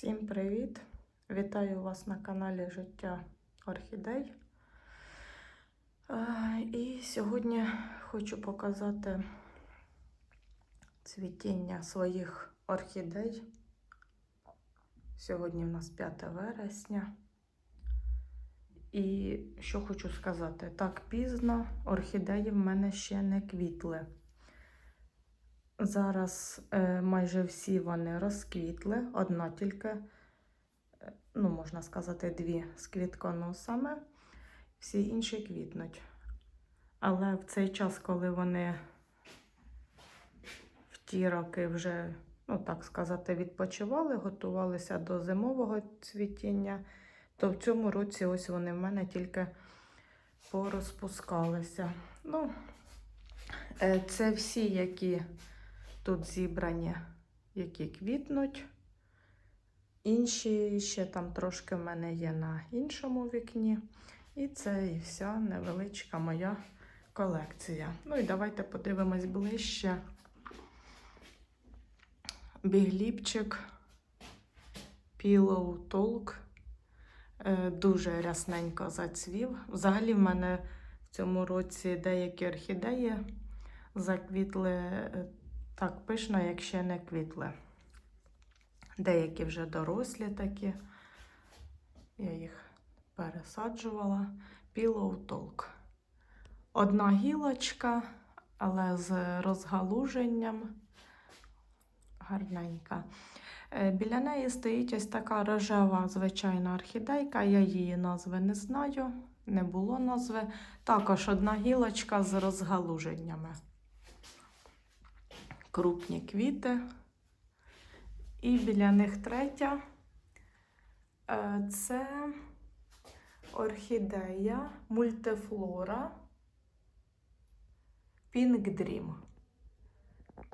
Всім привіт! Вітаю вас на каналі Життя Орхідей. І сьогодні хочу показати цвітіння своїх орхідей. Сьогодні в нас 5 вересня. І що хочу сказати, так пізно орхідеї в мене ще не квітли. Зараз е, майже всі вони розквітли, одна тільки, е, ну, можна сказати, дві з квітконосами, всі інші квітнуть. Але в цей час, коли вони в ті роки вже, ну так сказати, відпочивали, готувалися до зимового цвітіння, то в цьому році ось вони в мене тільки порозпускалися. Ну, е, це всі, які тут зібрані, які квітнуть. Інші ще там трошки в мене є на іншому вікні. І це і вся невеличка моя колекція. Ну і давайте подивимось ближче. Бігліпчик, Pillow Talk. Е, Дуже рясненько зацвів. Взагалі, в мене в цьому році деякі орхідеї заквітли е, так пишно, як ще не квітли. Деякі вже дорослі такі. Я їх пересаджувала. Pillow Talk. Одна гілочка, але з розгалуженням. Гарненька. Е, Біля неї стоїть ось така рожева звичайна орхідейка. Я її назви не знаю, не було назви. Також одна гілочка з розгалуженнями крупні квіти. І біля них третя Е, це орхідея мультифлора Pink Dream.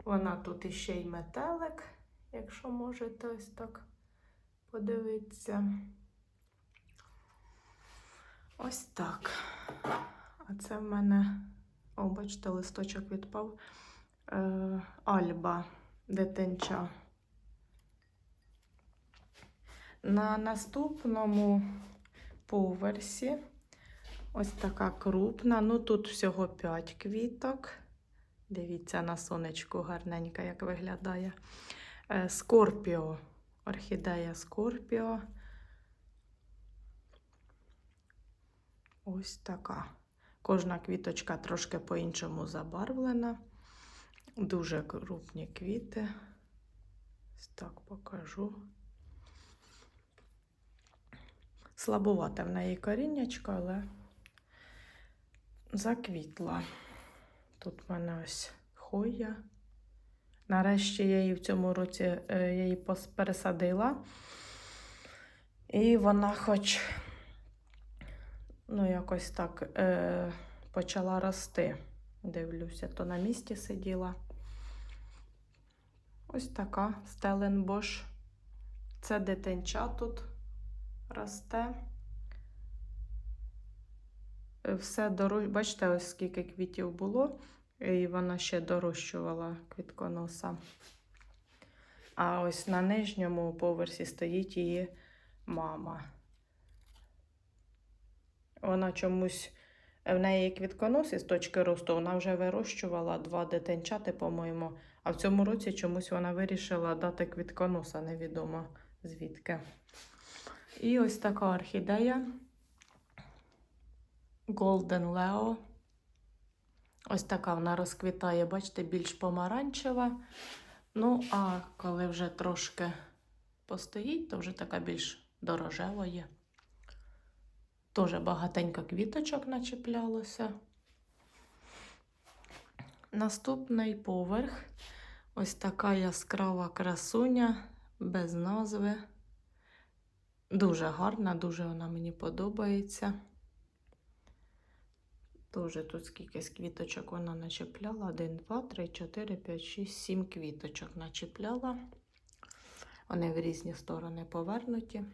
Вона тут іще й метелик, якщо можете ось так подивитися. Ось так. А це в мене, о, бачите, листочок відпав Альба дитинча. На наступному поверсі ось така крупна. Ну тут всього 5 квіток. Дивіться, на сонечку гарненька, як виглядає. Е, Скорпіо, орхідея Скорпіо. Ось така. Кожна квіточка трошки по-іншому забарвлена. Дуже крупні квіти. Ось так покажу. Слабувате в неї коріннячко, але заквітла. Тут в мене ось хоя. Нарешті я її в цьому році е, я її пересадила. І вона хоч, ну, якось так е, почала рости. Дивлюся, то на місці сиділа. Ось така Стеленбош. Це дитинча тут росте. Е, Все дорож... Бачите, ось скільки квітів було, і вона ще дорощувала квітконоса. А ось на нижньому поверсі стоїть її мама. Вона чомусь в неї квітконос із точки росту, вона вже вирощувала два дитинчати, по-моєму. А в цьому році чомусь вона вирішила дати квітконоса, невідомо звідки. І ось така орхідея Golden Leo. Ось така вона розквітає, бачите, більш помаранчева. Ну, а коли вже трошки постоїть, то вже така більш дорожева є. Теж багатенько квіточок начеплялося. Наступний поверх. Ось така яскрава красуня без назви. Дуже гарна, дуже вона мені подобається. Дуже тут скільки квіточок вона начепляла. 1, 2, 3, 4, 5, 6, 7 квіточок начепляла. Вони в різні сторони повернуті.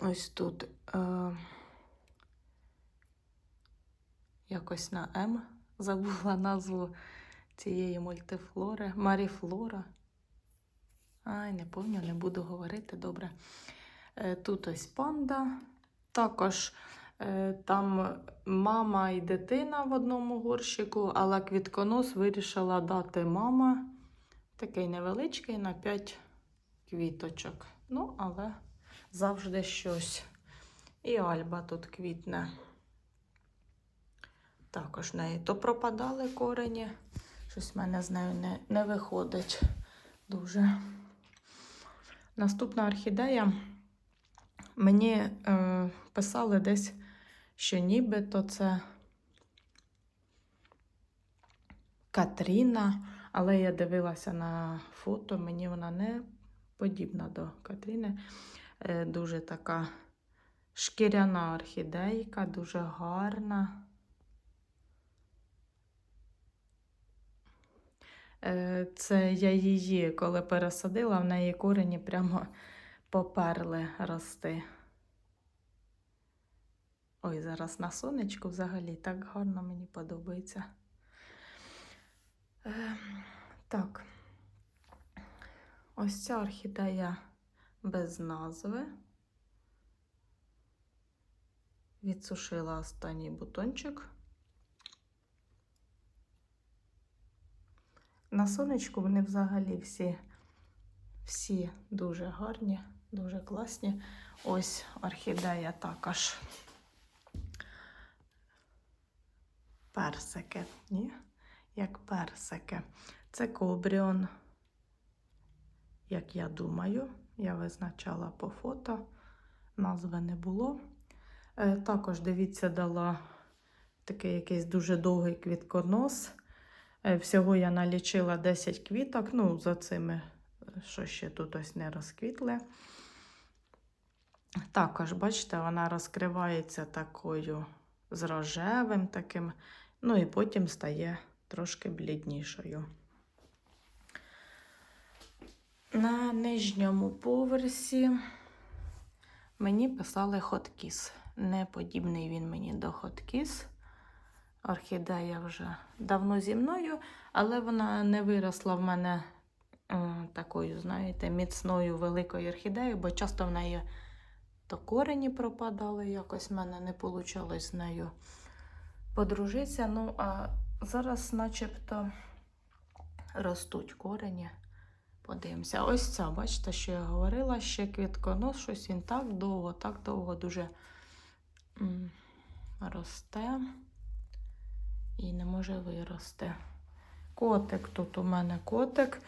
Ось тут е, якось на М забула назву цієї мультифлори. Маріфлора. Ай, не пам'ятаю, не буду говорити добре. Е, Тут ось панда. Також е, там мама і дитина в одному горщику, але квітконос вирішила дати мама такий невеличкий на 5 квіточок. Ну, але завжди щось. І Альба тут квітне. Також в неї то пропадали корені. Щось в мене з нею не, не виходить дуже. Наступна орхідея. Мені е, писали десь, що нібито це Катріна, але я дивилася на фото, мені вона не подібна до Катріни. Е, дуже така шкіряна орхідейка, дуже гарна. Е, Це я її, коли пересадила, в неї корені прямо поперли рости. Ой, зараз на сонечку взагалі так гарно мені подобається. Е, так. Ось ця орхідея без назви. Відсушила останній бутончик. На сонечку вони взагалі всі, всі дуже гарні, дуже класні. Ось орхідея також. Персики, ні? Як персики. Це кобріон, як я думаю, я визначала по фото, назви не було. Е, Також, дивіться, дала такий якийсь дуже довгий квітконос. Е, Всього я налічила 10 квіток, ну, за цими, е, що ще тут ось не розквітли. Також, бачите, вона розкривається такою з рожевим таким, ну і потім стає трошки бліднішою. На нижньому поверсі мені писали хоткіс. Не подібний він мені до хоткіс. Орхідея вже давно зі мною, але вона не виросла в мене такою, знаєте, міцною великою орхідеєю, бо часто в неї то корені пропадали, якось в мене не вийшло з нею подружитися. Ну, а зараз начебто ростуть корені. Подивимося. Ось ця, бачите, що я говорила, ще квітконос, щось він так довго, так довго дуже росте і не може вирости. Котик тут у мене котик.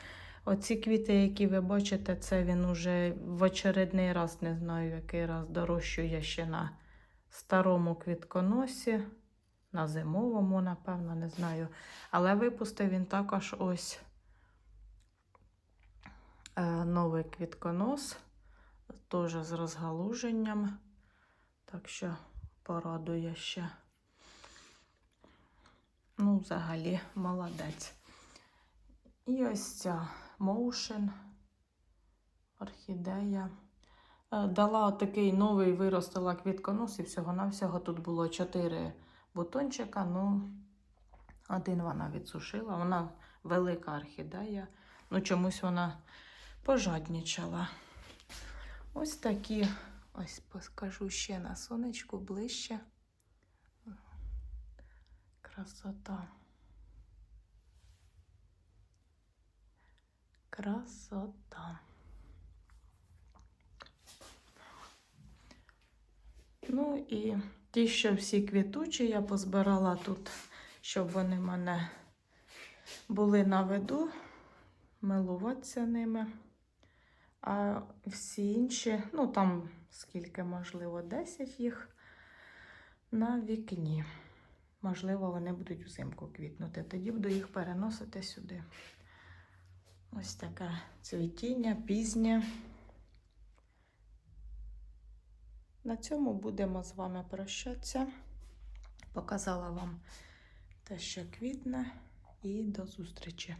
Оці квіти, які ви бачите, це він уже в очередний раз, не знаю, який раз дорощує ще на старому квітконосі, на зимовому, напевно, не знаю. Але випустив він також ось новий квітконос, теж з розгалуженням. Так що порадує ще. Ну, взагалі, молодець. І ось ця Motion орхідея. Е, Дала такий новий виростила квітконос, і всього-навсього тут було 4 бутончика. Ну, один вона відсушила. Вона велика орхідея. Ну, чомусь вона пожаднічала. Ось такі, ось покажу ще на сонечку ближче. Красота. Красота. Ну і ті, що всі квітучі, я позбирала тут, щоб вони мене були на виду, милуватися ними. А всі інші, ну там скільки, можливо, 10 їх на вікні. Можливо, вони будуть взимку квітнути. Тоді буду їх переносити сюди. Ось таке цвітіння пізнє. На цьому будемо з вами прощатися. Показала вам те, що квітне, і до зустрічі!